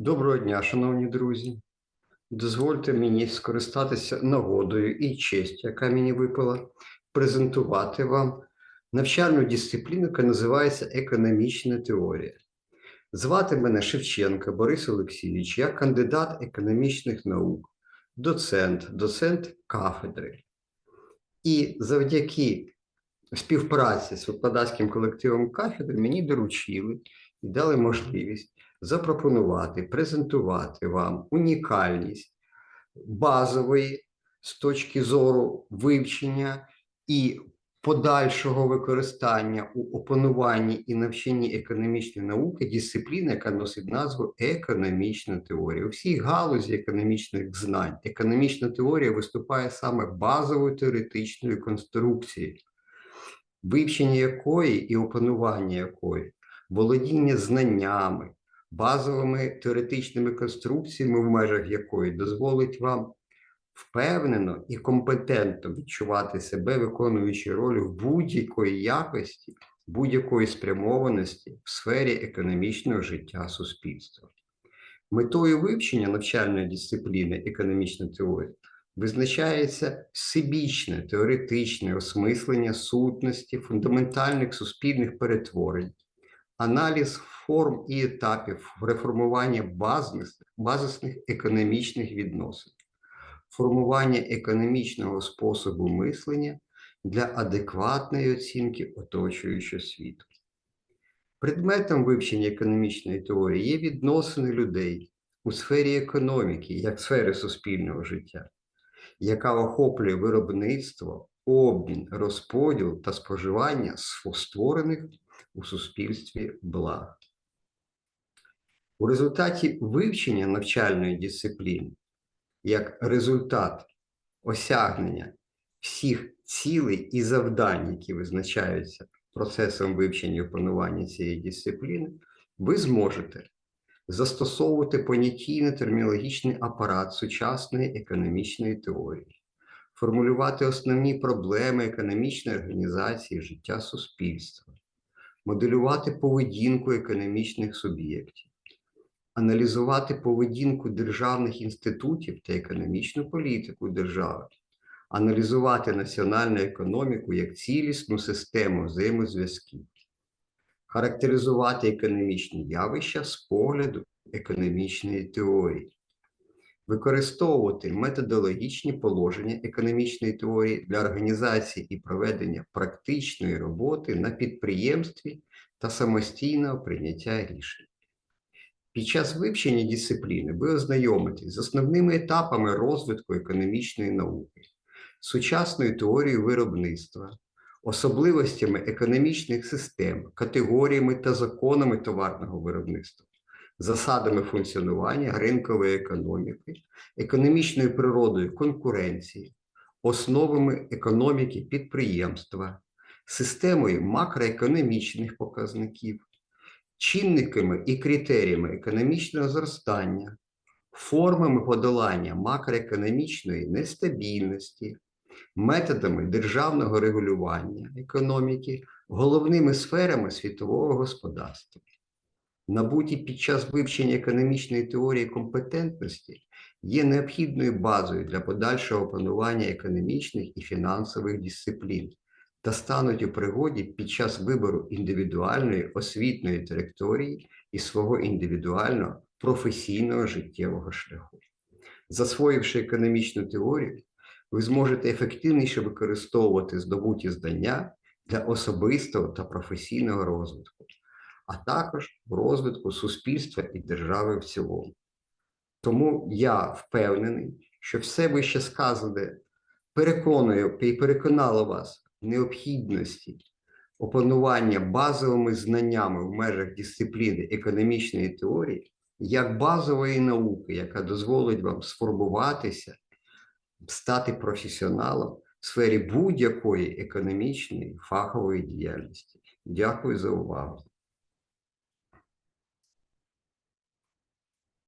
Доброго дня, шановні друзі. Дозвольте мені скористатися нагодою і честю, яка мені випала, презентувати вам навчальну дисципліну, яка називається економічна теорія. Звати мене Шевченко Борис Олексійович, я кандидат економічних наук, доцент, доцент кафедри. І завдяки співпраці з викладацьким колективом кафедри мені доручили і дали можливість запропонувати, презентувати вам унікальність базової з точки зору вивчення і подальшого використання у опануванні і навчанні економічної науки дисципліни, яка носить назву економічна теорія. У всій галузі економічних знань економічна теорія виступає саме базовою теоретичною конструкцією, вивчення якої і опанування якої, володіння знаннями, базовими теоретичними конструкціями, в межах якої дозволить вам впевнено і компетентно відчувати себе, виконуючи роль в будь-якої якості, будь-якої спрямованості в сфері економічного життя суспільства. Метою вивчення навчальної дисципліни економічна теорія визначається всебічне теоретичне осмислення сутності фундаментальних суспільних перетворень, аналіз форм і етапів реформування базисних, базисних економічних відносин, формування економічного способу мислення для адекватної оцінки оточуючого світу. Предметом вивчення економічної теорії є відносини людей у сфері економіки, як сфери суспільного життя, яка охоплює виробництво, обмін, розподіл та споживання створених у суспільстві благ. У результаті вивчення навчальної дисципліни як результат осягнення всіх цілей і завдань, які визначаються процесом вивчення і опанування цієї дисципліни, ви зможете застосовувати понятійно-термінологічний апарат сучасної економічної теорії, формулювати основні проблеми економічної організації життя суспільства, моделювати поведінку економічних суб'єктів, аналізувати поведінку державних інститутів та економічну політику держави, аналізувати національну економіку як цілісну систему взаємозв'язків, характеризувати економічні явища з погляду економічної теорії, використовувати методологічні положення економічної теорії для організації і проведення практичної роботи на підприємстві та самостійного прийняття рішень. Під час вивчення дисципліни ви ознайомитесь з основними етапами розвитку економічної науки, сучасною теорією виробництва, особливостями економічних систем, категоріями та законами товарного виробництва, засадами функціонування ринкової економіки, економічною природою конкуренції, основами економіки підприємства, системою макроекономічних показників, чинниками і критеріями економічного зростання, формами подолання макроекономічної нестабільності, методами державного регулювання економіки, головними сферами світового господарства. Набуті під час вивчення економічної теорії компетентності є необхідною базою для подальшого опанування економічних і фінансових дисциплін та стануть у пригоді під час вибору індивідуальної освітньої траєкторії і свого індивідуального професійного життєвого шляху. Засвоївши економічну теорію, ви зможете ефективніше використовувати здобуті знання для особистого та професійного розвитку, а також в розвитку суспільства і держави в цілому. Тому я впевнений, що все вище сказане переконує і переконало вас в необхідності опанування базовими знаннями в межах дисципліни економічної теорії як базової науки, яка дозволить вам сформуватися, стати професіоналом в сфері будь-якої економічної фахової діяльності. Дякую за увагу.